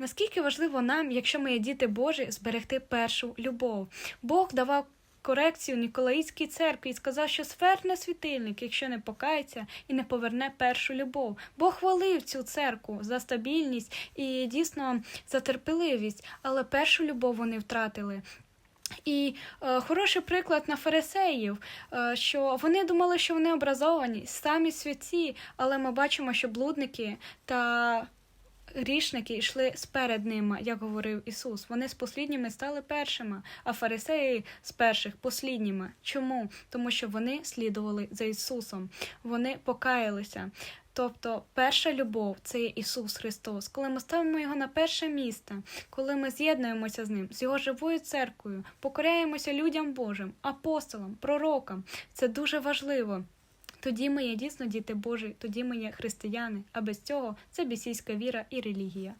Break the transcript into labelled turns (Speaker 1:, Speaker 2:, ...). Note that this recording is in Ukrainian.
Speaker 1: Наскільки важливо нам, якщо ми є діти Божі, зберегти першу любов? Бог давав корекцію Ніколаїтській церкві і сказав, що сверне світильник, якщо не покається і не поверне першу любов. Бог хвалив цю церкву за стабільність і дійсно за терпеливість, але першу любов вони втратили. І е, хороший приклад на фарисеїв, е, що вони думали, що вони образовані, самі святі, але ми бачимо, що блудники та грішники йшли сперед ними, як говорив Ісус. Вони з послідніми стали першими, а фарисеї з перших послідніми. Чому? Тому що вони слідували за Ісусом, вони покаялися. Тобто перша любов це є Ісус Христос. Коли ми ставимо Його на перше місце, коли ми з'єднуємося з Ним, з Його живою церквою, покоряємося людям Божим, апостолам, пророкам, це дуже важливо. Тоді ми є дійсно діти Божі, тоді ми є християни, а без цього це бісійська віра і релігія.